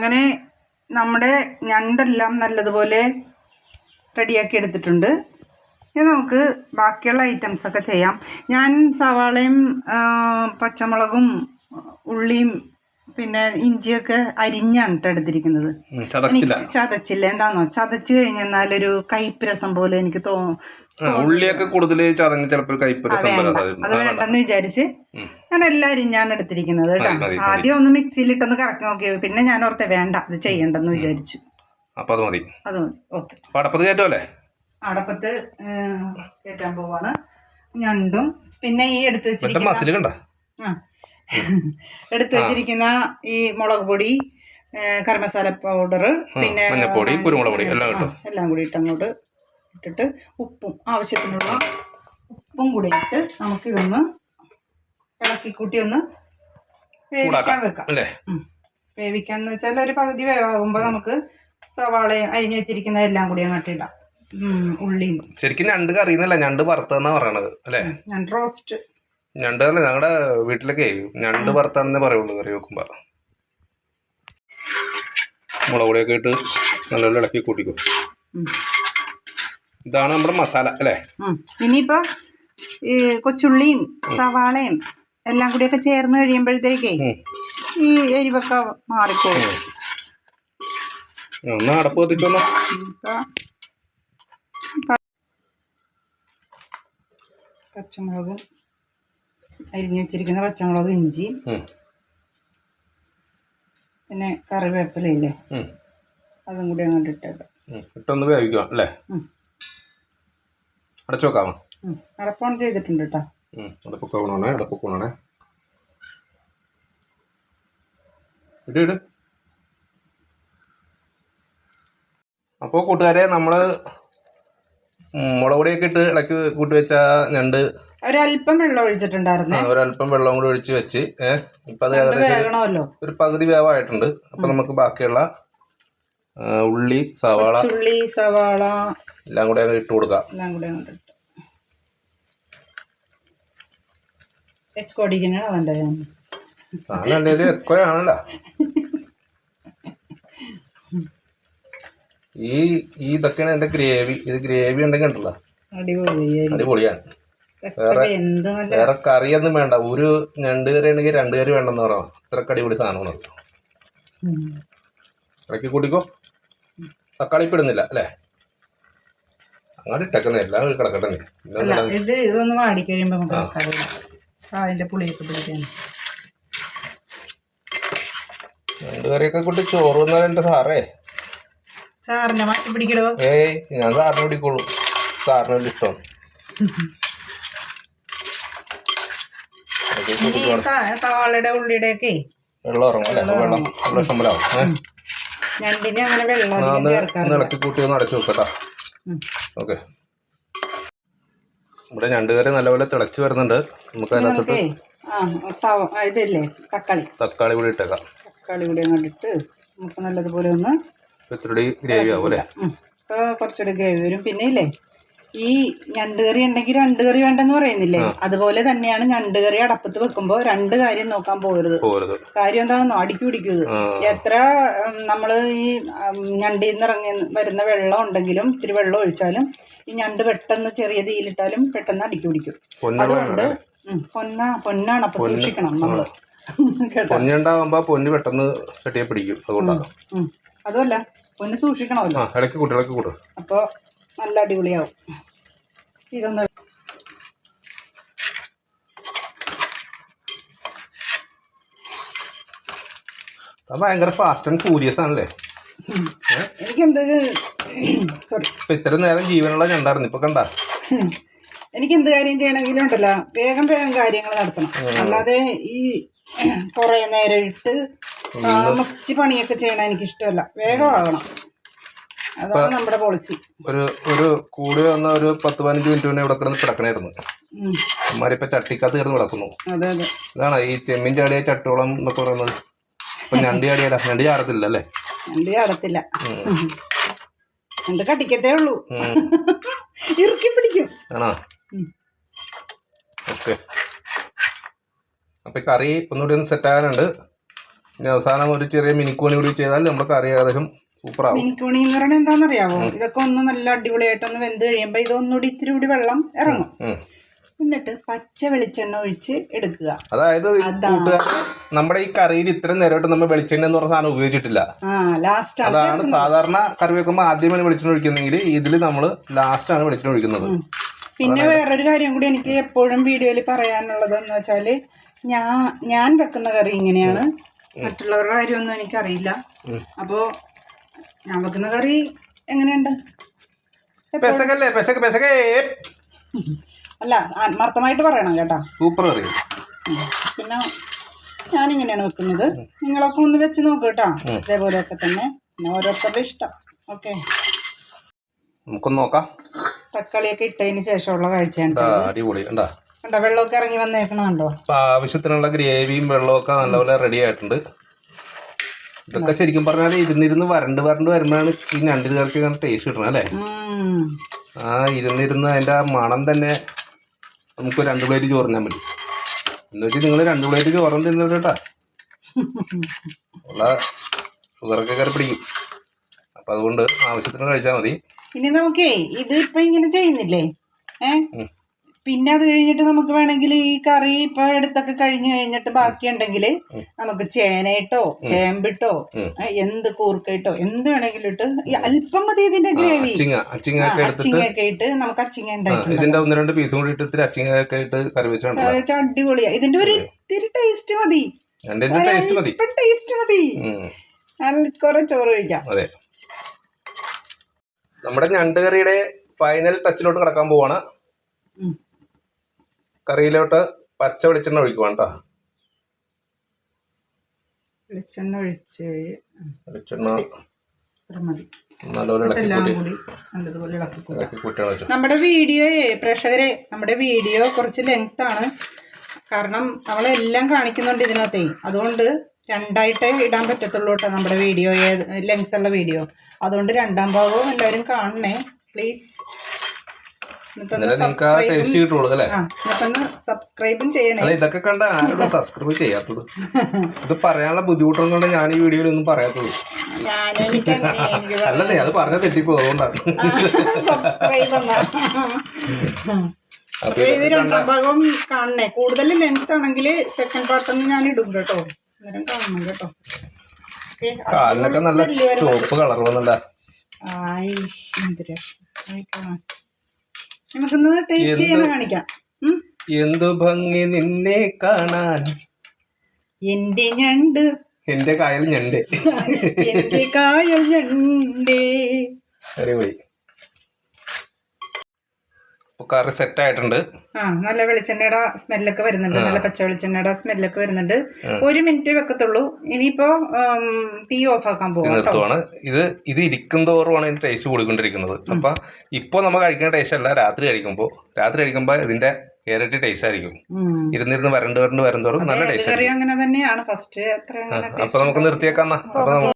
അങ്ങനെ നമ്മുടെ ഞണ്ടെല്ലാം നല്ലതുപോലെ റെഡിയാക്കി എടുത്തിട്ടുണ്ട്. ഇനി നമുക്ക് ബാക്കിയുള്ള ഐറ്റംസ് ഒക്കെ ചെയ്യാം. ഞാൻ സവാളയും പച്ചമുളകും ഉള്ളിയും പിന്നെ ഇഞ്ചിയൊക്കെ അരിഞ്ഞാണ് കേട്ടോ എടുത്തിരിക്കുന്നത്. ചതച്ചില്ല. എനിക്ക് ചതച്ചില്ല. എന്താണോ ചതച്ച് കഴിഞ്ഞാൽ ഒരു കയ്പ്പ് രസം പോലെ എനിക്ക് തോന്നും ഉള്ളിയൊക്കെ കൂടുതൽ ചതഞ്ഞ് ചിലപ്പോൾ രസം അത് വേണ്ടെന്ന് വിചാരിച്ച് ഞാൻ എല്ലാം അരിഞ്ഞാണ് എടുത്തിരിക്കുന്നത് കേട്ടോ. ആദ്യം ഒന്ന് മിക്സിയിലിട്ടൊന്ന് കറക്കി നോക്കി. പിന്നെ ഞാൻ ഓർത്തെ വേണ്ട അത് ചെയ്യണ്ടെന്ന് വിചാരിച്ചു. അപ്പൊ അത് മതി. അത് മതി. ഓക്കെ. അപ്പൊ അടപ്പത് കയറ്റുമല്ലേ അടപ്പത്ത് കേറ്റാൻ കയറ്റാൻ പോവാണ്. ഞണ്ടും. പിന്നെ ഈ എടുത്ത് വെച്ചിട്ട് വെച്ചിരിക്കുന്ന മസിൽ കണ്ട? ആ. എടുത്തു വെച്ചിരിക്കുന്ന ഈ മുളക് പൊടി കരമസാല പൗഡർ പിന്നെ മഞ്ഞപ്പൊടി, കുരുമുളക് പൊടി എല്ലാം ഇട്ടു. എല്ലാം കൂടി ഇട്ട് അങ്ങോട്ട് ഇട്ടിട്ട് ഉപ്പും ആവശ്യത്തിനുള്ള ഉപ്പും കൂടി ഇട്ട് നമുക്കിതൊന്ന് ഇളക്കി കൂട്ടി ഒന്ന് വേവിക്കാൻ വെക്കാം. വേവിക്കാന്ന് വെച്ചാൽ ഒരു പകുതി വേവാകുമ്പോൾ നമുക്ക് സവാളയും അരിഞ്ഞു വെച്ചിരിക്കുന്ന എല്ലാം കൂടി അങ്ങോട്ട് ഇടാം ഉള്ളിയും. ശരിക്കും ഞണ്ട് കറിയുന്നല്ല ഞണ്ട് വറുത്തതെന്നാ പറയണത് അല്ലേ? ഞാൻ റോസ്റ്റ് ഞണ്ട് തന്നെ ഞങ്ങളുടെ വീട്ടിലൊക്കെ ഞണ്ട് വറുത്താണെന്നേ പറയുള്ളൂ കറി വെക്കുമ്പോ. മുളക് പൊടിയൊക്കെ ഇട്ട് നല്ലോണം ഇളക്കി കൂട്ടിക്കും. ഇതാണ് നമ്മുടെ മസാല അല്ലേ? ഇനിയിപ്പോ ഈ കൊച്ചുള്ളിയും സവാളയും എല്ലാം കൂടിയൊക്കെ ചേർന്ന് കഴിയുമ്പോഴത്തേക്കേ ഈ എരിവൊക്കെ മാറിക്കോളും. ഒന്ന് അടപ്പ് കത്തിച്ചോന്നോ. ഇപ്പൊ പച്ചമുളകും അരിഞ്ഞു വെച്ചിരിക്കുന്ന പച്ചമുളക് ഇഞ്ചി പിന്നെ കറിവേപ്പിലയില്ലേ. അതും കൂടി അങ്ങോട്ട് ഇട്ടേക്കാം ഇട്ടൊന്ന് വേവിക്കാം അല്ലേ. അടച്ചു വെക്കാമോ അടപ്പോൺ ചെയ്തിട്ടുണ്ട് കേട്ടോ അടപ്പൊക്കെ വേണേ ഇട് ഇട്. അപ്പോൾ കൂട്ടുകാരെ നമ്മൾ മുളക് പൊടിയൊക്കെ ഇട്ട് ഇളക്കി കൂട്ടി വെച്ച ഞണ്ട് ഒരല്പം വെള്ളം ഒഴിച്ചിട്ടുണ്ടായിരുന്നു. ഒരല്പം വെള്ളം കൂടി ഒഴിച്ച് വെച്ച് ഏഹ് ഇപ്പൊ അത് ഏകദേശം ഒരു പകുതി വേവായിട്ടുണ്ട്. അപ്പൊ നമുക്ക് ബാക്കിയുള്ള ഉള്ളി സവാള ഉള്ളി സവാള എല്ലാം കൂടെ അങ്ങ് ഇട്ട് കൊടുക്കാം. എല്ലാം കൂടെ അങ്ങോട്ട് ഇട്ട്. എക്കോ അടിക്കണേ ഈ ഇതൊക്കെയാണ് എന്റെ ഗ്രേവി. ഇത് ഗ്രേവി ഉണ്ടെങ്കിൽ ഉണ്ടല്ലോ. അടിപൊളിയാണ്. നല്ല വേറെ കറിയൊന്നും വേണ്ട. ഒരു രണ്ട് കറി ഉണ്ടെങ്കിൽ രണ്ട് കറി വേണ്ടെന്ന് പറയാം ഇത്രക്ക് അടിപൊളി സാധനമാണ്. ഇറക്കി കൂട്ടിക്കോ. തക്കാളി ഇപ്പിടുന്നില്ല അല്ലേ? അങ്ങോട്ട് ഇട്ടേക്കുന്നേ. എല്ലാം കിടക്കട്ടെ നീ. ഇത് ഇതൊന്ന് വാടി കഴിയുമ്പോൾ അതിന്റെ പുളിയൊക്കെ പിടിക്കാൻ. ഞണ്ട് കറിയൊക്കെ കൂട്ടി ചോറ് എന്റെ സാറേ. സാറിനെ മാറ്റി പിടിക്കടോ ഏയ് ഞാൻ സാറിനെ പിടിക്കോളൂ സാറിന് ഇഷ്ടമാണ് ഇറക്കി ഈ കൂട്ടിക്കോ. സ- സവാളയുടെ ഉള്ളിയുടെ ഒക്കെ വെള്ളം ഇറങ്ങും അല്ലേ? വെള്ളം വെള്ളം ഇഷ്ടംപോലാവും ഏഹ് ഞണ്ടിന് അങ്ങനെ വെള്ളം ആ, അധികം ഒന്ന് ഒന്ന് ചേർക്കാറില്ല. ഇളക്കി കൂട്ടി ഒന്ന് അടച്ചു വെക്കട്ടാ. ഓക്കെ. ഇവിടെ ഞണ്ട് നല്ലപോലെ തിളച്ച് വരുന്നുണ്ട്. നമുക്ക് അതിനകത്ത് അതിനകത്തോട്ട് ഇതില്ലേ തക്കാളി. തക്കാളി കൂടി ഇട്ടേക്കാം. തക്കാളി കൂടി ഇട്ട് നമുക്ക് നല്ലതുപോലെ ഒന്ന് ഇത്തിരി ഗ്രേവി ആവും അല്ലേ? ഇപ്പോൾ കുറച്ചുകൂടി ഗ്രേവി വരും. പിന്നെ ഇല്ലേ? ഈ ഞണ്ട് കറി ഉണ്ടെങ്കിൽ രണ്ട് കറി വേണ്ടെന്ന് പറയുന്നില്ലേ? അതുപോലെ തന്നെയാണ് ഞണ്ട് കറി അടപ്പത്ത് വെക്കുമ്പോൾ രണ്ട് കാര്യം നോക്കാൻ പോകരുത്. കാര്യം എന്താണെന്നോ? അടിക്കു പിടിക്കുന്നത് എത്ര നമ്മൾ ഈ ഞണ്ടിൽ നിന്ന് ഇറങ്ങി വരുന്ന വെള്ളം ഉണ്ടെങ്കിലും ഇത്തിരി വെള്ളം ഒഴിച്ചാലും ഈ ഞണ്ട് പെട്ടെന്ന് ചെറിയ തീയിലിട്ടാലും പെട്ടെന്ന് അടിക്കു പിടിക്കും. അതുകൊണ്ട് പൊന്ന പൊന്നാണ് അപ്പൊ സൂക്ഷിക്കണം നമ്മൾ. പൊന്നുണ്ടാകുമ്പോ പൊന്ന് പെട്ടെന്ന് കെട്ടിയെ പിടിക്കും അതുകൊണ്ടാണ് അതുമല്ല പൊന്ന് സൂക്ഷിക്കണമല്ലോ. ഇടയ്ക്ക് കൂട്ട് ഇടയ്ക്ക് കൂട്ട്. അപ്പോൾ നല്ല അടിപൊളിയാവും. ഇതൊന്ന് ഭയങ്കര ഫാസ്റ്റ് ആൻഡ് ഫ്യൂരിയസ് ആണല്ലേ? എനിക്ക് എനിക്കെന്ത് സോറി ഇപ്പൊ ഇത്രയും നേരം ജീവനുള്ള ഞണ്ടായിരുന്നു ഇപ്പൊ കണ്ട? എനിക്ക് എന്ത് കാര്യം ചെയ്യണമെങ്കിലും ഉണ്ടല്ലോ വേഗം വേഗം കാര്യങ്ങൾ നടത്തണം. അല്ലാതെ ഈ കുറെ നേരം ഇട്ട് താമസിച്ച് പണിയൊക്കെ ചെയ്യണം എനിക്ക് ഇഷ്ടമല്ല വേഗമാകണം അതാണ് നമ്മുടെ പോളിസി ഒരു ഒരു കൂടി വന്ന ഒരു പത്ത് പതിനഞ്ച് മിനിറ്റ് മുന്നേ ഇവിടെ കിടന്ന് കിടക്കണായിരുന്നു. അമ്മമാരിപ്പോ ചട്ടിക്കകത്ത് കിടന്ന് കിടക്കുന്നു. ഇതാണ് ഈ ചെമ്മീൻ ചാടിയ ചട്ടോളം എന്നൊക്കെ പറയുന്നത്. ഇപ്പൊ ഞണ്ടി അടിയല്ല ഞണ്ടി ചാടത്തില്ല അല്ലേ? എന്റെ കട്ടിക്കത്തേ ഉള്ളൂ. ഇറുക്കി പിടിക്കും. ആണോ. ഓക്കെ. അപ്പൊ കറി ഒന്നുകൂടി ഒന്ന് സെറ്റ് ആകാനുണ്ട്. ഇനി അവസാനം ഒരു ചെറിയ മിനിക്കൂണി കൂടി ചെയ്താൽ നമ്മുടെ കറി ഏകദേശം മിനിക്കുണി എന്ന് പറയുന്നത് എന്താണെന്നറിയാവോ? ഇതൊക്കെ ഒന്ന് നല്ല അടിപൊളിയായിട്ടൊന്ന് വെന്ത് കഴിയുമ്പോ ഇതൊന്നുകൂടി ഇത്തിരി കൂടി വെള്ളം ഇറങ്ങും. എന്നിട്ട് പച്ച വെളിച്ചെണ്ണ ഒഴിച്ച് എടുക്കുക. അതായത് നമ്മുടെ ഈ കറിയിൽ ഇത്രയും നേരമായിട്ട് നമ്മൾ വെളിച്ചെണ്ണ എന്ന് പറഞ്ഞ സാധനം ഉപയോഗിച്ചിട്ടില്ല. ലാസ്റ്റ് അതാണ് സാധാരണ കറി വെക്കുമ്പോൾ ആദ്യമാണ് വെളിച്ചെണ്ണ ഒഴിക്കുന്നെങ്കിൽ ഇതിൽ നമ്മൾ ആണ് വെളിച്ചെണ്ണ ഒഴിക്കുന്നത്. പിന്നെ വേറൊരു കാര്യം കൂടി എനിക്ക് എപ്പോഴും വീഡിയോയിൽ പറയാനുള്ളത് എന്ന് വെച്ചാൽ ഞാൻ ഞാൻ വെക്കുന്ന കറി ഇങ്ങനെയാണ്. മറ്റുള്ളവരുടെ കാര്യമൊന്നും എനിക്കറിയില്ല. ഉം. ഞാൻ വെക്കുന്ന കറി എങ്ങനെയുണ്ട്? പെസകല്ലേ? പെസക പെസകേ. അല്ല ആത്മാർത്ഥമായിട്ട് പറയണം കേട്ടോ. Super curry. പിന്നെ ഞാനിങ്ങനെയാണ് വെക്കുന്നത്. നിങ്ങളൊക്കെ ഒന്ന് വെച്ച് നോക്ക് കേട്ടോ. ഇതേപോലെയൊക്കെ തന്നെ. പിന്നെ ഓരോരുത്തരുടെ ഇഷ്ടം. ഓക്കെ. നമുക്കൊന്ന് നോക്കാം. തക്കാളിയൊക്കെ ഇട്ടതിന് ശേഷമുള്ള കാഴ്ചയാണ് ആ, അടിപൊളി. വെള്ളമൊക്കെ ഇറങ്ങി വന്നേക്കണോ ആവശ്യത്തിനുള്ള ഗ്രേവിയും വെള്ളമൊക്കെ നല്ലപോലെ റെഡി ആയിട്ടുണ്ട്. ഇതൊക്കെ ശരിക്കും പറഞ്ഞാൽ ഇരുന്നിരുന്ന് വരണ്ട് വരണ്ട് വരുമ്പോഴാണ് ഈ ഞണ്ടിന് കറിക്ക് ടേസ്റ്റ് കിട്ടണം അല്ലേ? ആ ഇരുന്നിരുന്ന് അതിന്റെ ആ മണം തന്നെ നമുക്ക് രണ്ട് പ്ലേറ്റ് ചോറിനാൻ പറ്റും എന്ന് വെച്ചാൽ നിങ്ങൾ രണ്ട് പ്ലേറ്റ് ചോറും തിന്നു കേട്ടാ. ഉള്ള ഷുഗറൊക്കെ കയറി പിടിക്കും. അപ്പം അതുകൊണ്ട് ആവശ്യത്തിന് കഴിച്ചാൽ മതി. ഇനി നമുക്കേ ഇത് ഇപ്പൊ ഇങ്ങനെ ചെയ്യുന്നില്ലേ. പിന്നെ അത് കഴിഞ്ഞിട്ട് നമുക്ക് വേണമെങ്കിൽ ഈ കറി ഇപ്പൊ എടുത്തൊക്കെ കഴിഞ്ഞു കഴിഞ്ഞിട്ട് ബാക്കിയുണ്ടെങ്കിൽ നമുക്ക് ചേനയിട്ടോ ചേമ്പിട്ടോ എന്ത് കൂർക്കയിട്ടോ എന്ത് വേണമെങ്കിലും ഇട്ട് അല്പം മതി ഇതിന്റെ ഗ്രേവി. അച്ചിങ്ങയൊക്കെ ഇട്ട് നമുക്ക് അച്ചിങ്ങ ഉണ്ടാക്കി ഇതിന്റെ ഒന്ന് രണ്ട് പീസും കൂടി ഇട്ട് ഇത്തിരി അച്ചിങ്ങ ഒക്കെ ഇട്ട് കറി അടിപൊളിയാ. ഇതിന്റെ ഒരു ഇത്തിരി ടേസ്റ്റ് മതി. ടേസ്റ്റ് മതി. കുറെ ചോറ് കഴിക്കാം. അതെ. നമ്മുടെ ഞണ്ട് കറിയുടെ ഫൈനൽ ടച്ചിലോട്ട് കടക്കാൻ പോവാണ്. കറിയിലോട്ട് പച്ച വെളിച്ചെണ്ണ ഒഴിക്കുവാണ് കേട്ടോ വെളിച്ചെണ്ണ ഒഴിച്ച് വെളിച്ചെണ്ണ മതി. നമ്മുടെ വീഡിയോയെ പ്രേക്ഷകരെ നമ്മുടെ വീഡിയോ കുറച്ച് ലെങ്ത് ആണ്. കാരണം നമ്മളെല്ലാം കാണിക്കുന്നുണ്ട് ഇതിനകത്തേ. അതുകൊണ്ട് രണ്ടായിട്ടേ ഇടാൻ പറ്റത്തുള്ളൂ കേട്ടോ നമ്മുടെ വീഡിയോ ലെങ്ത് ഉള്ള വീഡിയോ. അതുകൊണ്ട് രണ്ടാം ഭാഗവും എല്ലാവരും കാണണേ. പ്ലീസ് നിങ്ങൾക്ക് ആ ടേസ്റ്റ് കിട്ടുള്ളൂ അല്ലേ? ആ എന്നിട്ടൊന്ന് സബ്സ്ക്രൈബും ചെയ്യണേ. അല്ല ഇതൊക്കെ കണ്ട ആരോടും സബ്സ്ക്രൈബ് ചെയ്യാത്തത്. ഇത് പറയാനുള്ള ബുദ്ധിമുട്ടൊന്നും കൊണ്ട് ഞാൻ ഈ വീഡിയോയിൽ ഒന്നും പറയാത്തത്. അല്ലേ അത് പറഞ്ഞ തെറ്റിപ്പോ അതുകൊണ്ടാണ് അപ്പൊ ഇത് രണ്ടാം കാണണേ. കൂടുതൽ ലെങ്ത് ആണെങ്കിൽ സെക്കൻഡ് പാർട്ടൊന്നും ഞാൻ ഇടും കേട്ടോ അന്നേരം കാണണം കേട്ടോ. കാലിനൊക്കെ നല്ല. ചുവപ്പ് കളർ വന്നല്ല ആയ്, എന്ത് രസം. ആയി കാണാൻ. നമുക്കൊന്ന് ടേസ്റ്റ് കാണിക്കാം. എന്തു ഭംഗി നിന്നെ കാണാൻ? എന്റെ ഞണ്ട്. എന്റെ കായൽ ഞണ്ട്. എന്റെ കായൽ ഞണ്ടേ. ഇപ്പൊ കറി സെറ്റ് ആയിട്ടുണ്ട്. ആ നല്ല വെളിച്ചെണ്ണയുടെ സ്മെല്ലൊക്കെ വരുന്നുണ്ട്. നല്ല പച്ച വെളിച്ചെണ്ണയുടെ സ്മെല്ലൊക്കെ വരുന്നുണ്ട്. ഒരു മിനിറ്റ് വെക്കത്തുള്ളൂ. ഇനിയിപ്പോ തീ ഓഫ് ആക്കാൻ പോകും ഇത് ഇത് ഇരിക്കും തോറുമാണ് ഇതിന്റെ ടേസ്റ്റ് കൂടിക്കൊണ്ടിരിക്കുന്നത്. അപ്പൊ ഇപ്പൊ നമ്മൾ കഴിക്കുന്ന ടേസ്റ്റ് അല്ല രാത്രി കഴിക്കുമ്പോൾ രാത്രി കഴിക്കുമ്പോൾ ഇതിന്റെ ഇരട്ടി ടേസ്റ്റ് ആയിരിക്കും. ഇരുന്നിരുന്ന് വരണ്ട് വരണ്ട് വരുന്നതോറും നല്ല ടേസ്റ്റ് അങ്ങനെ തന്നെയാണ് ഫസ്റ്റ് അപ്പൊ നമുക്ക് നിർത്തിയേക്കാം അപ്പൊ നമുക്ക്